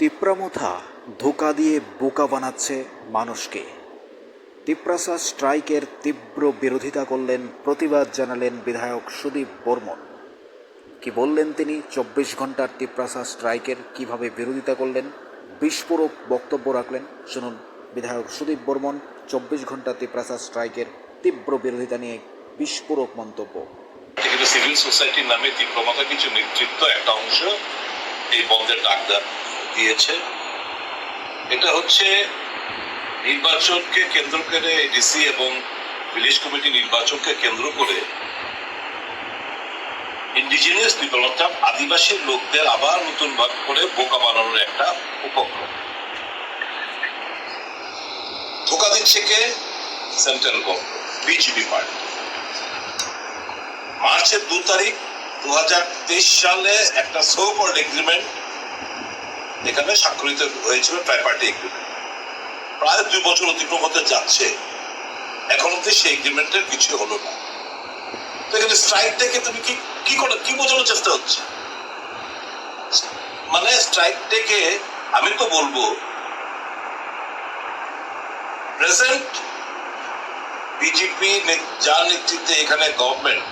তিপ্রামথা ধোকা দিয়ে বোকা বানাচ্ছে মানুষকে। তিপ্রাসা স্ট্রাইকের তীব্র বিরোধিতা করলেন প্রতিবাদ জানালেন বিধায়ক সুদীপ বর্মন। কি বললেন তিনি? চব্বিশ ঘণ্টার তিপ্রাসা স্ট্রাইকের কীভাবে বিরোধিতা করলেন? বিস্ফোরক বক্তব্য রাখলেন। শুনুন, বিধায়ক সুদীপ বর্মন, চব্বিশ ঘণ্টা তিপ্রাসা স্ট্রাইকের তীব্র বিরোধিতা নিয়ে বিস্ফোরক মন্তব্য। সিভিল সোসাইটির নামে তীব্রমতা কিছু নেতৃত্ব একটা অংশ এই বন্ধের ডাক দা- দিয়েছে। এটা হচ্ছে নির্বাচনকে কেন্দ্র করে ডিসি এবং ভিলেজ কমিটি নির্বাচনকে কেন্দ্র করে ইন্ডিজিনিয়াস পিপল অর্থাৎ আদিবাসী লোকদের আবার নতুন ভাগ করে বোকা বানানোর একটা উপক্রম। ধোকা দিচ্ছে কে? সেন্ট্রাল গভর্নমেন্ট বিজেপি পার্টি মার্চের দু তারিখ দু হাজার তেইশ সালে একটা সো কল্ড এগ্রিমেন্ট এখানে স্বাক্ষরিত হয়েছিল ট্রাইপার্টি এগ্রিমেন্ট প্রায় দুই বছর অতিক্রম হতে যাচ্ছে। এখন অব্দি সেই এগ্রিমেন্টের কিছু হলো না। তো এখানে তুমি কি কি করে, কি বোঝানোর চেষ্টা হচ্ছে? মানে স্ট্রাইক আমি তো বলব প্রেজেন্ট বিজেপি যার নেতৃত্বে এখানে গভর্নমেন্ট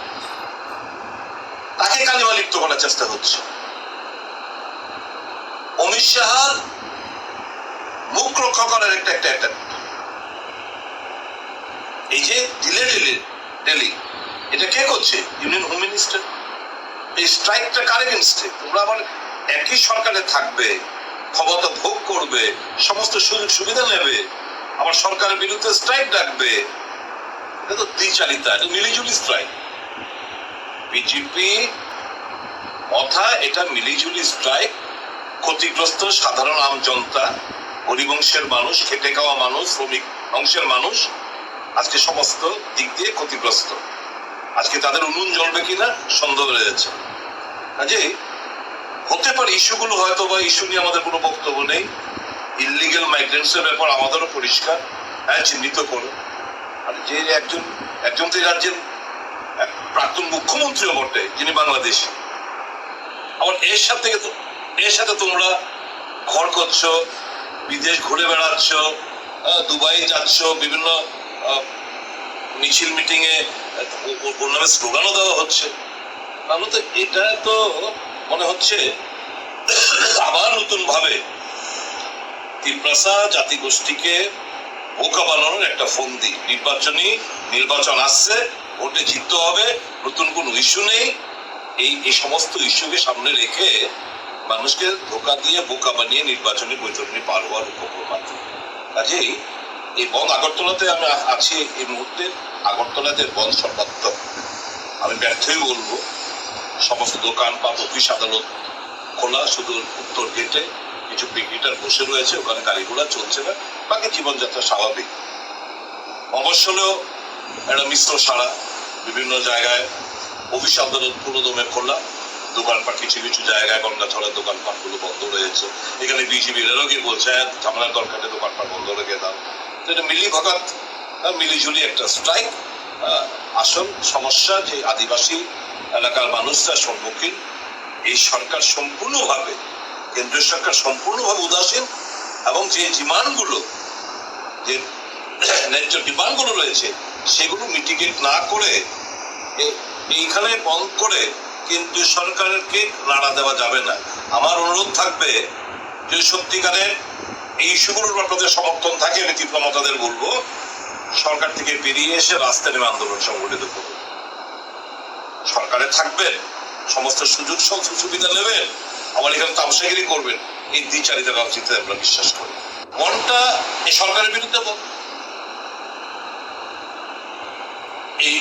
তাকে কালিমা লিপ্ত করার চেষ্টা হচ্ছে। অমিত শাহর মুখ রক্ষা করার একটা একটা একটা। এই যে দিলে দিলে ডেলি, এটা কে করছে? Union home minister. এই স্ট্রাইকটা কার এগেনস্টে তোমরা আবার একই সরকারে থাকবে, ক্ষমতা ভোগ করবে, সমস্ত সুযোগ সুবিধা নেবে, আবার সরকারের বিরুদ্ধে স্ট্রাইক ডাকবে। এটা তো দ্বিচারিতা, এটা মিলিজুলি স্ট্রাইক বিজেপি কথা এটা মিলিজুলি স্ট্রাইক ক্ষতিগ্রস্ত সাধারণ আম জনতা হরিবংশের মানুষ, খেটে খাওয়া মানুষ, শ্রমিক অংশের মানুষ আজকে সমস্ত দিক দিয়ে ক্ষতিগ্রস্ত। আজকে তাদের উনুন জ্বলবে কিনা সন্দেহ রয়েছে কাজে হতে পারে ইস্যুগুলো হয়তো বা ইস্যু নিয়ে আমাদের কোনো বক্তব্য নেই। ইলিগেল মাইগ্রেন্টস এর ব্যাপার আমাদেরও পরিষ্কার। হ্যাঁ চিহ্নিত করো। আর যে একজন একজন তো রাজ্যের প্রাক্তন মুখ্যমন্ত্রীও বটে, যিনি বাংলাদেশী। আবার এর সাথে এর সাথে তোমরা ঘর করছ বিদেশ ঘুরে বেড়াচ্ছ দুবাই যাচ্ছ বিভিন্ন মিছিল মিটিং এ আহ, ও- ও- ওর স্লোগানও দেওয়া হচ্ছে। তাহলে তো এটা তো মনে হচ্ছে আবার নতুন ভাবে তিপ্রাসা জাতিগোষ্ঠীকে বোকা বানানোর একটা ফন্দি। নির্বাচনী নির্বাচন আসছে ভোটে জিততে হবে নতুন কোনো ইস্যু নেই। এই এই সমস্ত ইস্যুকে সামনে রেখে মানুষকে ধোকা দিয়ে বোকা বানিয়ে নির্বাচনী বৈতরণী পার হওয়ার আছে কাজেই এই বন আগরতলাতে আমি আছি এই মুহূর্তে। আগরতলাতে বন সর্বাত্মক আমি ব্যর্থই বলব, সমস্ত দোকান দোকানপাট অফিস, আদালত খোলা, শুধু উত্তর গেটে কিছু পিকনিটার বসে রয়েছে, ওখানে গাড়িগুলো চলছে না, বাকি জীবনযাত্রা স্বাভাবিক। অবশ্য হলেও একটা মিশ্র সারা বিভিন্ন জায়গায় অফিস, আদালত পুরো দমে খোলা দোকানপাট কিছু কিছু জায়গায় গন্ডাছড়ার দোকানপাটগুলো বন্ধ রয়েছে এখানে বিজেপি এরও বলছে হ্যাঁ ঝামেলার দরকারে দোকানপাট বন্ধ রেখে দাও। তো এটা মিলি ভগাত মিলিজুলি একটা স্ট্রাইক আসল সমস্যা যে আদিবাসী এলাকার মানুষরা সম্মুখীন। এই সরকার সম্পূর্ণভাবে, কেন্দ্রীয় সরকার সম্পূর্ণভাবে উদাসীন এবং যে ডিমান্ডগুলো, যে ন্যায্য ডিমান্ডগুলো রয়েছে, সেগুলো মিটিগেট না করে এইখানে বন্ধ করে কিন্তু সরকারকে নাড়া দেওয়া যাবে না। আমার অনুরোধ থাকবে যে সত্যিকারের এই ইস্যুগুলোর আপনাদের সমর্থন থাকে, আমি তীব্রমতাদের বলব, সরকার থেকে বেরিয়ে এসে রাস্তায় নেমে আন্দোলন সংগঠিত করুন। সরকারে থাকবেন, সমস্ত সুযোগ সুবিধা নেবেন, আবার এখানে তামসাগিরি করবেন, এই দ্বিচারিতা রাজনীতিতে আমরা বিশ্বাস করি। মনটা এই সরকারের বিরুদ্ধে এই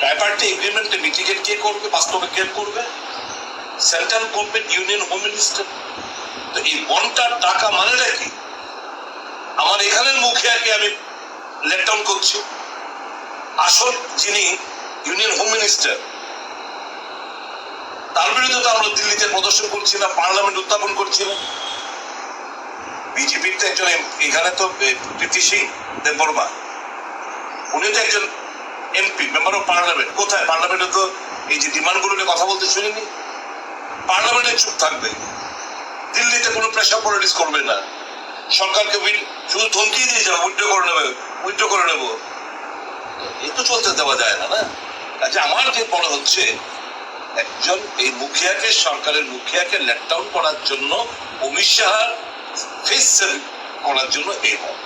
ট্রাইপার্টি এগ্রিমেন্টে মিটিগেট কে করবে, বাস্তবে কে করবে? Central government union home minister তো এই বনটার টাকা মানেটা কি? আমার এখানের মুখে আগে আমি লেটডাউন করছি। আসল যিনি ইউনিয়ন হোম মিনিস্টার তার বিরুদ্ধে তো আমরা দিল্লিতে প্রদর্শন করছি না পার্লামেন্ট উত্থাপন করছি না। বিজেপির তো একজন এখানে তো প্রীতি সিং দেববর্মা উনি তো একজন এমপি মেম্বার অফ পার্লামেন্ট কোথায়? পার্লামেন্টে তো এই যে ডিমান্ডগুলো নিয়ে কথা বলতে শুনিনি। পার্লামেন্টে চুপ থাকবে। দিল্লিতে কোনো প্রেশার পলিটিক্স করবে না। সরকারকে শুধু ধমকি দিয়ে যাবে উইথড্র করে নেবে। উইথড্র করে নেব। এ তো চলতে দেওয়া যায় না না? আচ্ছা আমার যে মনে হচ্ছে, একজন এই মুখিয়াকে, সরকারের মুখিয়াকে লেট ডাউন করার জন্য, অমিত শাহ ফেস করার জন্য এই মত